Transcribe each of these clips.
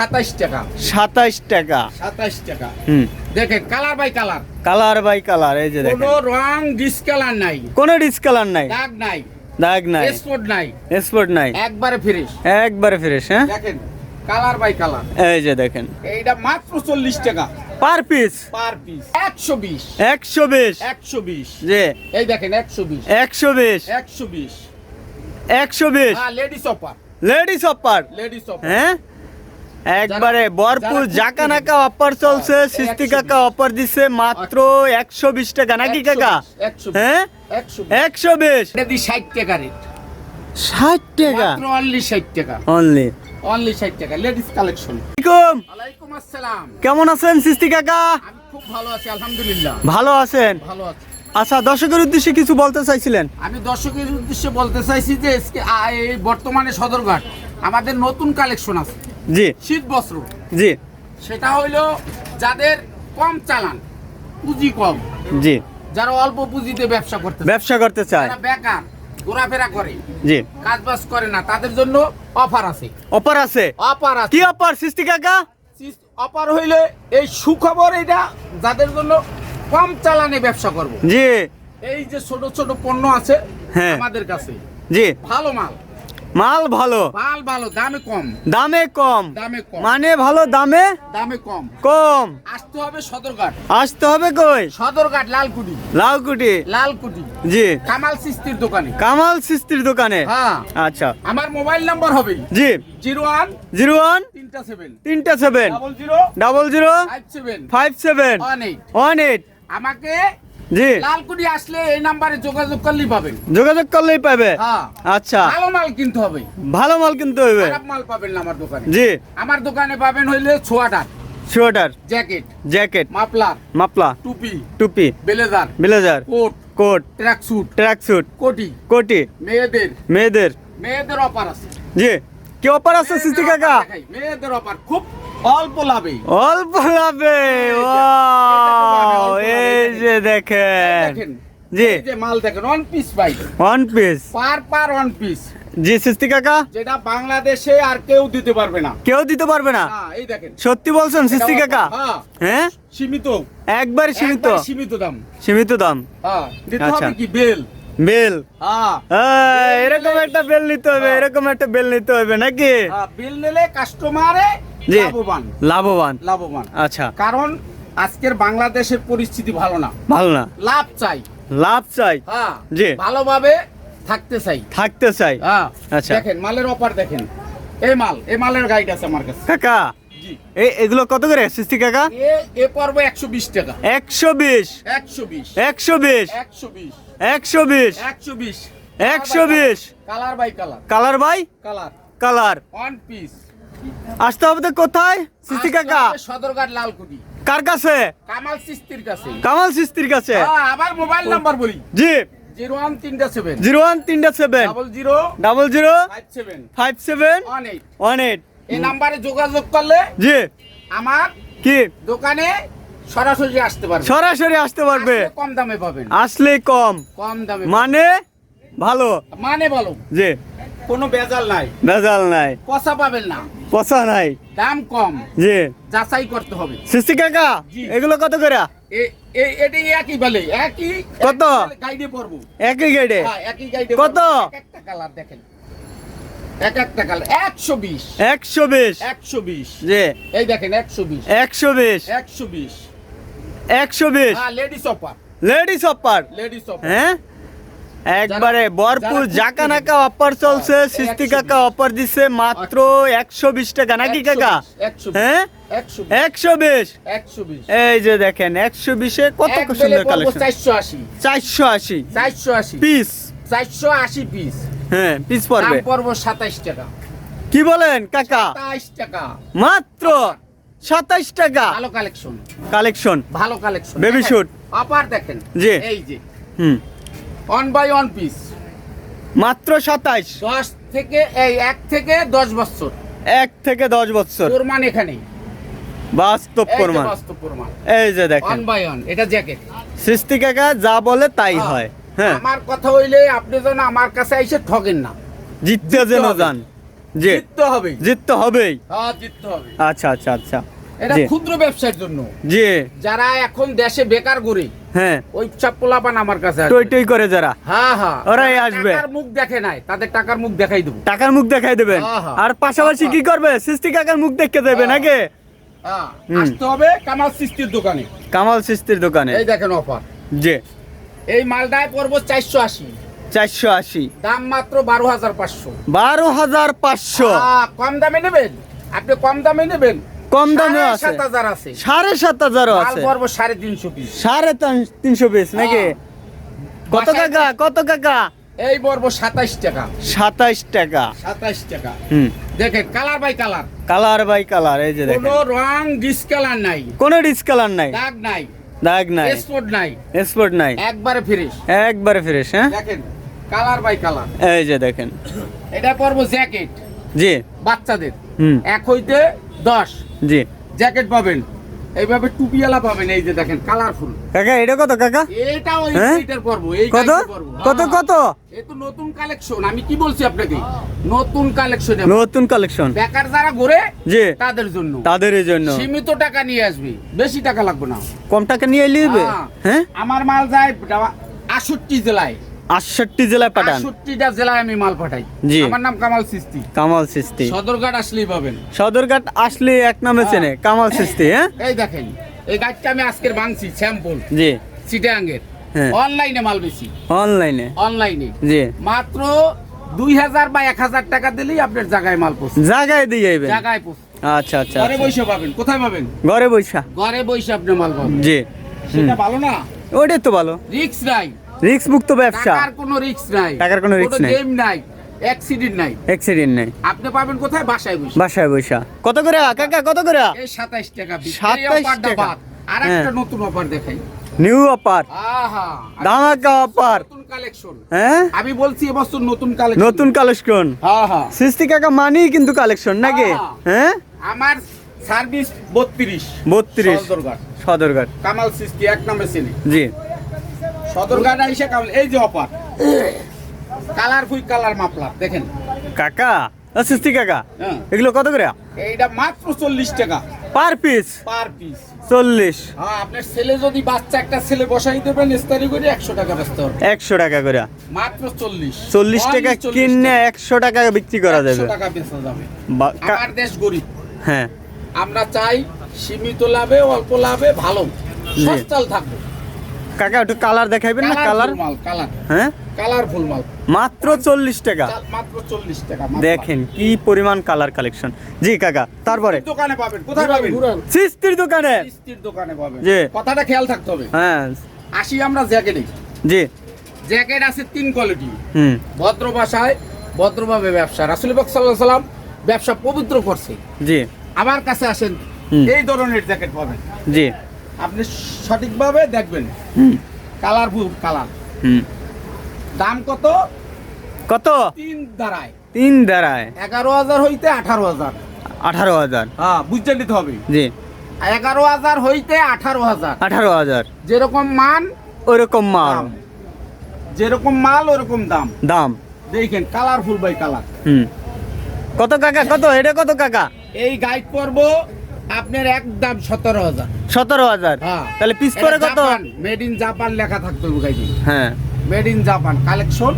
সাতাইশ টাকা। সাতাইশ টাকা। সাতাইশ টাকা। হুম। দেখেন colour by colour. Colour by colour এই যে দেখেন। কোনো রং ডিসকালার নাই। কোনো ডিসকালার নাই। দাগ নাই। দাগ নাই। স্পট নাই। স্পট নাই। একবারে ফ্রেশ একবারে ফ্রেশ হ্যাঁ? দেখেন কালার বাই কালার। এই যে দেখেন। এইটা মাত্র চল্লিশ টাকা। পার পিস পার পিস একশো বিশ। একশো বিশ। একশো বিশ। এই দেখেন একশো বিশ। একশো বিশ। একশো বিশ। একশো বিশ। হ্যাঁ ladies offer ladies offer ladies offer হ্যাঁ? একবারে ভরপুর জাকা নাকা অফার চলছে হ্যাঁ, 120 কাকা অফার দিচ্ছে মাত্র একশো বিশ। টাকা নাকি কাকা? হ্যাঁ? একশো বিশ। ষাট টাকা রেট ষাট টাকা? অনলি ষাট টাকা। অনলি অনলি ষাট টাকা। লেডিস কালেকশন ওয়ালাইকুম আসসালাম। কেমন আছেন সিস্তি কাকা? খুব ভালো আছি আলহামদুলিল্লাহ। ভালো আছেন? ভালো আছি। আচ্ছা দর্শকের উদ্দেশ্যে কিছু বলতে চাইছিলেন? আমি দর্শকের উদ্দেশ্যে বলতে চাইছি যে বর্তমানে সদরঘাট আমাদের নতুন কালেকশন আছে। জি। শীত বস্ত্র। জি। সেটা হইল যাদের কম চালান পুঁজি কম জি। যারা অল্প পুঁজিতে ব্যবসা করতে ব্যবসা করতে চায়। যারা বেকার ঘোরাফেরা করে জি। কাজ বাজ করে না তাদের জন্য অফার আছে। অফার আছে? অফার আছে। কি অফার সিস্তি কাকা? অফার হইলে এই সুখবর এটা যাদের জন্য কম চালানে ব্যবসা করব। জি। এই যে ছোট ছোট পণ্য আছে হ্যাঁ। আমাদের কাছে জি। ভালো মাল। মাল ভালো। মাল ভালো দামে কম। দামে কম। দামে কম। মানে ভালো দামে দামে কম। কম। আসতে হবে সদরঘাট। আসতে হবে কই? সদরঘাট লালকুটি লাউকুটি লালকুটি জি। কামাল সিস্তির দোকানে। কামাল সিস্তির দোকানে? হ্যাঁ। আচ্ছা। আমার মোবাইল নাম্বার হবে। জি। জিরো ওয়ান জিরো ওয়ান তিনটা সেভেন। তিনটা seven. Double zero double zero five seven. Five seven. One eight. One eight. আমাকে জি। লালকুটি আসলে এই নাম্বারে যোগাযোগ করলেই পাবেন। যোগাযোগ করলেই পাবে হ্যাঁ। আচ্ছা। ভালো মাল কিনতে হবে। ভালো মাল কিনতে হবে খারাপ মাল পাবেন না আমার দোকানে। জি। আমার দোকানে পাবেন হইলে sweater sweater jacket. Jacket. Muffler muffler টুপি। টুপি। Blazer. Blazer. Coat. Coat. Track suit track suit কোটি। কোটি। মেয়েদের। মেয়েদের। মেয়েদের অফার আছে। জি। কি অফার আছে মেয়েদের কাকা? মেয়েদের অফার। খুব অল্প লাভে। অল্প লাভে? এই যে, দেখেন। জি। যে মাল দেখেন ওয়ান পিস ভাই। One piece per per one piece জি সিস্তি কাকা? যেটা বাংলাদেশে আর কেউ দিতে পারবে না। কেউ দিতে পারবে না? হ্যাঁ এই দেখেন। সত্যি বলছেন সিস্তি কাকা? হ্যাঁ। হ্যাঁ? সীমিত। একবার সীমিত? সীমিত দাম। সীমিত দাম? হ্যাঁ দিতে আচ্ছা। হবে কি বেল? বেল? হ্যাঁ। হ্যাঁ, এরকম একটা বেল নিতে হবে এরকম একটা বেল নিতে হবে নাকি? বিল নিলে কাস্টমারে। লাভবান। লাভবান। লাভবান। আচ্ছা। কারণ আজকের বাংলাদেশের পরিস্থিতি ভালো না। ভালো না। লাভ চাই। লাভ চাই। হ্যাঁ। জি। ভালোভাবে থাকতে চাই। থাকতে চাই। হ্যাঁ। আচ্ছা। দেখেন মালের অফার দেখেন। এই মাল এই মালের গাইড আছে আমার কাছে। কাকা এই এগুলো কত করে? সিস্তি কাকা? এ এ পর্ব একশো বিশ টাকা। একশো বিশ। একশো বিশ। একশো বিশ। একশো বিশ। একশো বিশ। একশো বিশ। একশো বিশ। Colour by colour colour by colour colour one piece আসতে হবে তো কোথায়? সিস্তি কাকা। সদরঘাট লালকুটি কার কাছে? কামাল সিস্তির কাছে। কামাল সিস্তির কাছে। হ্যাঁ, আবার মোবাইল নাম্বার বলি। জি। জিরো ওয়ান তিনটা সেভেন। জিরো ওয়ান তিনটা seven. Double zero double zero five seven. Five seven one eight. One eight. এই নাম্বারে যোগাযোগ করলে জি। আমার কি? দোকানে সরাসরি আসতে পারবে। সরাসরি আসতে পারবে। কম দামে পাবেন। আসলে কম। কম দামে মানে ভালো। মানে বলো জি। কোনো বেজাল নাই। ভেজাল নাই। পচা পাবেন না। পচা নাই। দাম কম। জি। যাচাই করতে হবে। সিস্তি কাকা এগুলো কত করে? এটাই একই বলে। একই কত? গাইডে পড়ব। একই গেটে হ্যাঁ একই গাইডে কত? একটা কালার দেখেন। এক একটা কালার একশো বিশ। একশো বিশ। একশো বিশ। জি। এই দেখেন একশো বিশ। একশো বিশ। একশো বিশ। একশো বিশ। হ্যাঁ ladies offer ladies offer ladies হ্যাঁ? একবারে ভরপুর জাকা নাকা অফার চলছে সৃষ্টি কাকা অফার দিচ্ছে মাত্র একশো বিশ। টাকা নাকি কাকা? হ্যাঁ? একশো বিশ। 120 এই যে দেখেন একশো বিশে কত সুন্দর কালেকশন 480 চারশো আশি। 480 পিস 480 পিস হ্যাঁ পিস পড়বে। পড়ব 27 টাকা। কি বলেন কাকা? 27 টাকা। মাত্র সাতাইশ টাকা। ভালো কালেকশন কালেকশন ভালো কালেকশন Baby suit। অফার দেখেন। জি। এই যে। হুম। ওয়ান বাই ওয়ান পিস মাত্র সাতাইশ। 10 থেকে এই এক থেকে 10 বছর। এক থেকে দশ বছর। প্রমাণ এখানে বাস্তব প্রমাণ। এই যে দেখেন। ওয়ান বাই ওয়ান এটা জ্যাকেট সৃষ্টি কাকা যা বলে তাই হয়। হ্যাঁ। আমার কথা হইলে আপনি যেন আমার কাছে এসে ঠকেন না। জিততে যেন যান। জিততে হবে। জিততে হবেই। হ্যাঁ জিততে হবে। আচ্ছা আচ্ছা আচ্ছা। এটা ক্ষুদ্র ব্যবসার জন্য। জি যারা এখন দেশে বেকার করে হ্যাঁ। ওই সব পোলাপান আমার কাছে টই টই করে যারা। হ্যাঁ হ্যাঁ। ওরাই আসবে। টাকার মুখ দেখে নাই তাদের টাকার মুখ দেখাই দেবো। টাকার মুখ দেখাই দেবেন। হ্যাঁ, হ্যাঁ। আর পাশাপাশি কি করবে? সৃষ্টি কাকার মুখ দেখতে দেবে হ্যাঁ। নাকি? আসতে হবে কামাল সৃষ্টির দোকানে। কামাল সৃষ্টির দোকানে। এই দেখেন অফার। জি। এই মালটায় পড়ব চারশো আশি। চারশো আশি। দাম মাত্র বারো হাজার পাঁচশো। বারো হাজার পাঁচশো। কম দামে নেবেন? আপনি কম দামে নেবেন? কম দামে আছে। সাড়ে সাত হাজারও আছে। সাড়ে তিনশো পিস। সাড়ে তিন- তিনশো পিস নাকি? হ্যাঁ। কত কাকা? কত কাকা? এই পড়ব সাতাইশ টাকা। সাতাইশ টাকা। সাতাইশ টাকা। হুম। দেখেন colour by colour. Colour by colour এই যে দেখেন। কোনো রং ডিসকালার নাই। কোনো ডিসকালার নাই। দাগ নাই। দাগ নাই। স্পট নাই। স্পট নাই। একবারে ফ্রেশ একবারে ফ্রেশ হ্যাঁ? দেখেন কালার বাই কালার। এই যে দেখেন। এটা পড়ব জ্যাকেট জি। বাচ্চাদের। হুম। এক হইতে দশ। জি। জ্যাকেট পাবেন। এইভাবে টুপিওয়ালা পাবেন এই যে দেখেন কালারফুল কাকা এটা কত কাকা? এটা ওই হ্যাঁ? এইটার পর্ব এই কত? কত হ্যাঁ। কত? এ তো নতুন কালেকশন আমি কি বলছি আপনাকে? নতুন কালেকশন নতুন কালেকশন বেকার যারা ঘুরে জি। তাদের জন্য। তাদের এই জন্য। সীমিত টাকা নিয়ে আসবে বেশি টাকা লাগবে না। কম টাকা নিয়ে নিবে হ্যাঁ। হ্যাঁ? আমার মাল যায় আষট্টি জেলায়। আটষট্টি জেলায় পাঠান? আষট্টিটা জেলায় আমি মাল পাঠাই। জি। আমার নাম কামাল সিস্তি। কামাল সৃষ্টি সদরঘাট আসলেই পাবেন। সদরঘাট আসলে এক নামে হ্যাঁ। চেনে কামাল সৃষ্টি হ্যাঁ? এই দেখেন এই গাছটা আমি আজকের ভাঙছি স্যাম্পল। জি। সিটাঙ্গের হ্যাঁ। অনলাইনে মাল বেশি। অনলাইনে? অনলাইনে। জি। মাত্র দুই হাজার বা এক হাজার টাকা দিলেই আপনার জায়গায় মাল পৌঁছে জায়গায় দিয়ে যাইবেন? জায়গায় পৌঁছে আচ্ছা আচ্ছা ঘরে আচ্ছা। বসে পাবেন। কোথায় পাবেন? ঘরে বৈশা ঘরে বসে আপনি মাল পাবেন। জি। সেটা ভালো না? ওইটাই তো ভালো। রিক্স নাই। রিক্স মুক্ত ব্যবসা। টাকার কোনো নাই। টাকার কোনো নাই। গেম নাই অ্যাক্সিডেন্ট নাই। অ্যাক্সিডেন্ট নেই। আপনি পাবেন কোথায়? বাসায় বসে। বাসায় কত করে? কাকা কত করে? এই সাতাইশ টাকা 27 টাকা। আর একটা হ্যাঁ। নতুন অফার দেখাই। নিউ অফার আহা। ধামাকা অফার নতুন কালেকশন হ্যাঁ? আমি বলছি এবছর নতুন কালেকশন নতুন কালেকশন হ্যাঁ হ্যাঁ সৃষ্টি কাকা মানেই কিন্তু কালেকশন নাকি? হ্যাঁ। আমার সার্ভিস বত্রিশ। বত্রিশ। সদরঘাট। সদরঘাট। কামাল সৃষ্টি এক নম্বর জি। সদরঘাট কামাল এই যে অফার কালার ফুই কালার মাপলার দেখেন। কাকা কাকা হ্যাঁ। এগুলো কত করে? এইটা মাত্র চল্লিশ টাকা। Per piece? Per piece. চল্লিশ। হ্যাঁ আপনার ছেলে যদি বাচ্চা একটা ছেলে বসাই দেবেন ইস্তারি করে একশো টাকা ব্যস্ত একশো টাকা করে। মাত্র চল্লিশ। চল্লিশ টাকা কিনে একশো টাকা বিক্রি করা যাবে। টাকা বেচা যাবে। আমার দেশ গরিব। হ্যাঁ। আমরা চাই সীমিত লাভে অল্প লাভে ভালো। সস্তাল থাকবে। কাকা একটু কালার দেখাইবেন না? কালার কালার মাল কালার হ্যাঁ? কালারফুল মাল। মাত্র চল্লিশ টাকা। মাত্র চল্লিশ টাকা দেখেন কি পরিমাণ কালার কালেকশন জি কাকা তারপরে? দোকানে পাবেন কোথায় পাবেন? সৃষ্টির দোকানে? কিস্তির দোকানে পাবেন। জি। কথাটা খেয়াল থাকতে হবে। হ্যাঁ। আসি আমরা জ্যাকেটে। জি। জ্যাকেট আছে তিন কোয়ালিটি হুম। ভদ্র ভাষায় ভদ্রভাবে ব্যবসা। রাসুল বাক সাল্লাহ সাল্লাম ব্যবসা পবিত্র করছে। জি। আমার কাছে আসেন এই ধরনের জ্যাকেট পাবেন। জি। আপনি সঠিকভাবে দেখবেন। হুম। Colourful colour. হুম। দাম কত? কত? তিন দাঁড়ায় তিন দাঁড়ায় এগারো হাজার হইতে আঠারো হাজার। আঠারো হাজার। হ্যাঁ বুঝতে নিতে হবে। জি। এগারো হাজার হইতে আঠারো হাজার। আঠারো হাজার। যেরকম মান ওইরকম মাল। যেরকম মাল ওরকম দাম। দাম। দেখেন কালারফুল বাই কালার। হুম। কত কাকা? কত? এটা কত কাকা? এই গাইড পর্ব আপনার একদম সতেরো হাজার। সতেরো হাজার। হ্যাঁ। তাহলে পিস পরে কত? মেড ইন জাপান লেখা থাকবে গাইডে হ্যাঁ। Made in Japan collection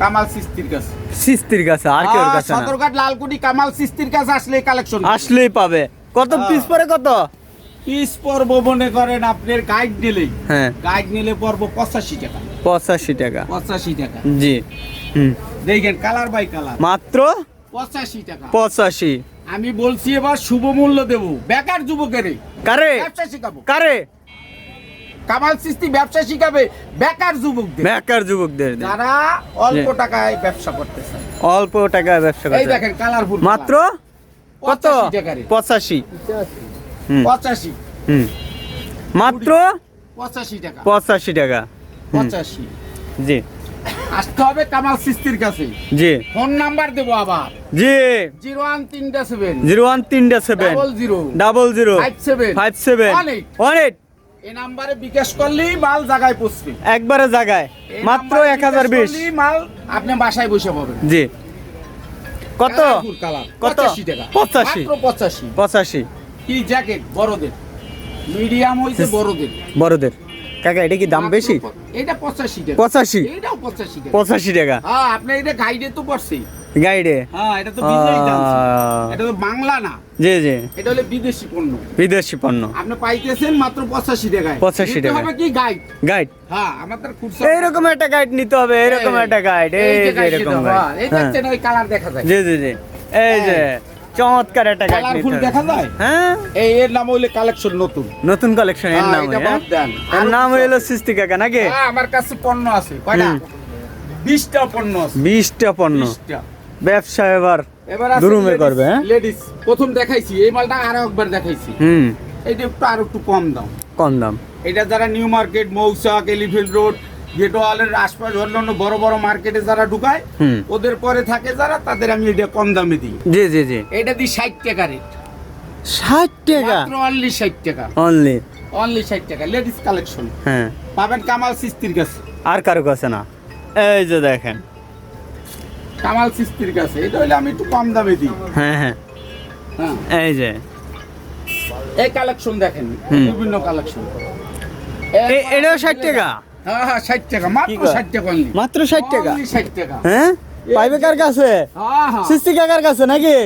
Kamal সিস্তির কাছে। সিস্তির কাছে আর কেউ কাছে সদরঘাট লালকুটি কামাল সিস্তির কাছে আসলে কালেকশন আসলেই পাবে। কত হ্যাঁ। পিস পরে কত? পিস পর্ব মনে করেন আপনার গাইড নিলেই। হ্যাঁ। গাইড নিলে পর্ব পঁচাশি টাকা। পঁচাশি টাকা। পঁচাশি টাকা। জি। হুম। দেখেন কালার বাই কালার মাত্র পঁচাশি টাকা। পঁচাশি। আমি বলছি এবার শুভ মূল্য দেব। বেকার যুবকের। কারে? ব্যবসা শিখাবো। কারে? কামাল সৃষ্টি ব্যবসা শিখাবে বেকার যুবকদের। বেকার যুবকদের। যারা অল্প টাকায় ব্যবসা করতে অল্প টাকায় ব্যবসা এই দেখেন কালারফুল মাত্র? কত? পঁচাশি হুম। পঁচাশি। হুম। মাত্র? পঁচাশি টাকা। পঁচাশি টাকা। হুম, পঁচাশি। জি। আসতে হবে কামাল সৃষ্টির কাছে। জি। ফোন নাম্বার দেবো আবার। জি। জিরো ওয়ান তিনটা সেভেন। জিরো ওয়ান তিনটা seven. Double zero. Double zero. Five seven. Five seven. এই নাম্বারে বিকাশ করলেই মাল জায়গায় পৌঁছবে। একবারে জায়গায়। মাত্র এক হাজার বিশ। মাল আপনি বাসায় বসে পাবেন। জি। কত? কত? 85 টাকা। 85 মাত্র পঁচাশি। পঁচাশি। কি জ্যাকেট? বড়দের। মিডিয়াম হইছে বড়দের। বড়দের। কাকা এটা কি দাম বেশি? এটা পঁচাশি টাকা। পঁচাশি? এটাও পঁচাশি টাকা। পঁচাশি টাকা? হ্যাঁ আপনার এটা গাইডে তো পড়ছে গাইডে হ্যাঁ এটা তো এটা তো বাংলা না। জি জি। এটা হলো বিদেশি পণ্য। বিদেশি পণ্য। আপনি পাইতেছেন মাত্র পঁচাশি টাকায়। 85 নিতে টাকায়। হবে কি গাইড গাইড হ্যাঁ আমাদের খুচরা এইরকম একটা গাইড নিতে হবে এরকম একটা গাইড এই এরকম গাইড হ্যাঁ, এই দেখছেন ওই কালার দেখা যায়। জি জি জি। এই যে চমৎকার একটা নিতে দেখা যায়? হ্যাঁ। এই এর নাম হইলে কালেকশন নতুন। নতুন কালেকশন এর হ্যাঁ, নাম এটা হ্যাঁ? এর নাম হলো সৃষ্টি কাকা নাকি? হ্যাঁ, আমার কাছে পণ্য আছে। কয়টা। বিশটা পণ্য আছে। বিশটা পণ্য। ব্যবসা এবার এবার দুরুমে করবে, হ্যাঁ? লেডিস প্রথম দেখাইছি। এই মালটা আরও একবার দেখাইছি। হুম। এটা একটু আরও একটু কম দাম। কম দাম। এটা যারা নিউ মার্কেট মৌসাক এলিফিল্ড রোড গেটওয়ালের আশপাশ অন্যান্য বড় বড় মার্কেটে যারা ঢুকায় ওদের পরে থাকে যারা তাদের আমি এটা কম দামে দিই। জি জি জি। এটা দিই ষাট টাকা রেট ষাট টাকা? অনলি ষাট টাকা। অনলি অনলি ষাট টাকা। লেডিস কালেকশন হ্যাঁ। পাবেন কামাল সিস্তির কাছে। আর কারও কাছে না? এই যে দেখেন। কামাল সিস্তির কাছে। এটা হলে আমি একটু কম দামে দিই। হ্যাঁ হ্যাঁ। হ্যাঁ। এই যে। এই কালেকশন দেখেন। বিভিন্ন কালেকশন এটাও ষাট টাকা? হ্যাঁ হ্যাঁ ষাট টাকা মাত্র ষাট টাকা মাত্র ষাট টাকা? ষাট টাকা। হ্যাঁ? পাইবে কার কাছে? হ্যাঁ সৃষ্টি কাকার কাছে নাকি?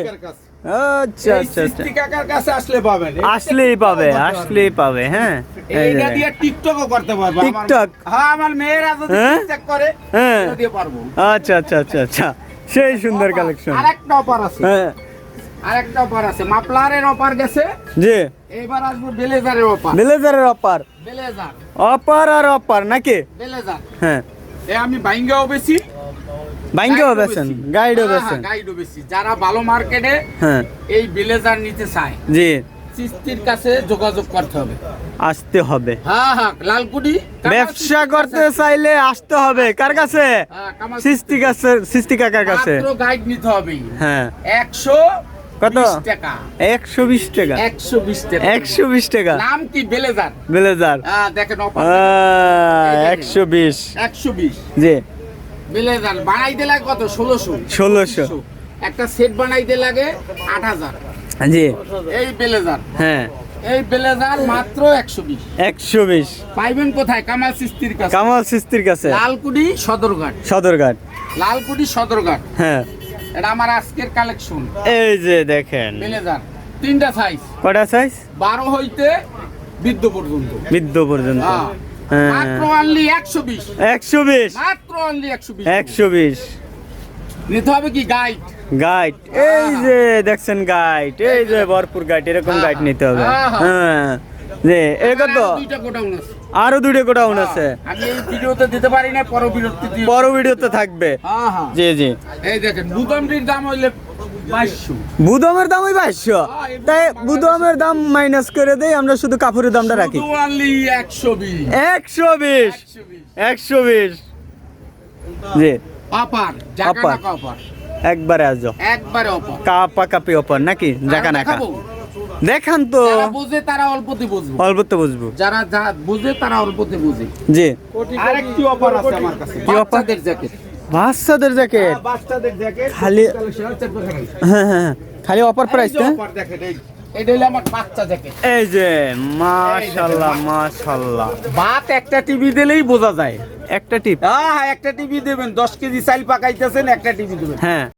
আচ্ছা আচ্ছা আচ্ছা। কাকার কাছে আসলে পাবেন। আসলেই পাবে আসলেই পাবে হ্যাঁ? এই এইটা দিয়ে টিকটকও করতে পারব। আমার- টিকটক? হ্যাঁ আমার মেয়েরা যদি? টিকটক করে। দিয়ে পারব। আচ্ছা আচ্ছা আচ্ছা আচ্ছা। সেই সুন্দর কালেকশন আরেকটা অফার আছে। হ্যাঁ। আরেকটা অফার আছে। মাপলারের অফার গেছে। জি। এবার আসব বেলেজারের অফার। ব্লেজারের অপার বেলেজার। অপার আর অপার নাকি? বেলেজার। হ্যাঁ। এ আমি বাইঙ্গাও বেশি বাইঙ্গেও বেছেন গাইডও বেছেন গাইডও বেশি যারা ভালো মার্কেটে হ্যাঁ। এই বেলেজার নিতে চায় জি। চিস্তির কাছে যোগাযোগ করতে হবে। আসতে হবে। হ্যাঁ হ্যাঁ লালকুটি ব্যবসা করতে চাইলে আসতে হবে। কার কাছে? হ্যাঁ, কাছে সৃষ্টি কাকার কাছে। গাইড নিতে হবে হ্যাঁ। একশো কত? টাকা। একশো বিশ টাকা। একশো বিশ টাকা। একশো বিশ টাকা। নাম কি? বেলেজার। ব্লেজার। হ্যাঁ দেখেন একশো বিশ। একশো বিশ। জি। বেলেজার বানাইতে লাগে কত? ষোলোশো। 1600 একটা সেট বানাইতে লাগে আট হাজার। জি। এই বেলেজার। হ্যাঁ। এই বেলেজার মাত্র একশো বিশ। একশো বিশ। পাইবেন কোথায়? কামাল সিস্তির কাছে। কামাল সৃষ্টির কাছে। লালকুটি সদরঘাট। সদরঘাট। লালকুটি সদরঘাট। হ্যাঁ। এটা আমার আজকের কালেকশন এই যে দেখেন। বেলেজার তিনটা সাইজ কটা সাইজ বারো হইতে বৃদ্ধ পর্যন্ত। বৃদ্ধ পর্যন্ত। হ্যাঁ। হ্যাঁ। মাত্র অনলি একশো বিশ। একশো বিশ? মাত্র অনলি একশো বিশ। একশো বিশ। নিতে হবে কি গাইড গাইড এই যে দেখছেন গাইড এই যে ভরপুর গাইড এরকম হ্যাঁ, গাইড নিতে হবে। হ্যাঁ, হ্যাঁ। যে এই কত? আমার দুইটা গোডাউন আছে। দুটো গোডাউন আছে। আমি এই ভিডিওতে দিতে পারি না পর দিয়ে বড় ভিডিওতে থাকবে। হ্যাঁ হ্যাঁ। জি জি। এই দেখেন বুদমটির দাম হইলে বুদমের দাম ওই বাইশশো? তাই বুদমের দাম মাইনাস করে দেই আমরা শুধু কাপড়ের দামটা রাখি। একশো বিশ। একশো বিশ। একশো বিশ। জি। অপার অপার। একবারে আসো। একবারে অপার। কাপা কাপি অপার নাকি? জাকা আর নাকা? দেখান তো। বুঝে তারা অল্পতে বুঝবে। অল্প তো বুঝব। যারা যা বুঝে তারা অল্পতে বুঝে। জি। আরেকটি অফার আছে আমার কাছে। কি? বাচ্চাদের জ্যাকেট বাচ্চাদের জ্যাকেট বাচ্চাদের জ্যাকেট খালি- হ্যাঁ হ্যাঁ হ্যাঁ। খালি অফার প্রাইস এই যে না offer দেখেন, এই- এটা হলো আমার বাচ্চা জ্যাকেট এই যে মাশাল্লাহ মাশাল্লাহ। ভাত একটা টিভি দিলেই বোঝা যায়। একটা টিপ হ্যাঁ একটা টিভি দেবেন। দশ কেজি চাইল পাকাইতেছেন একটা টিভি দেবেন। হ্যাঁ।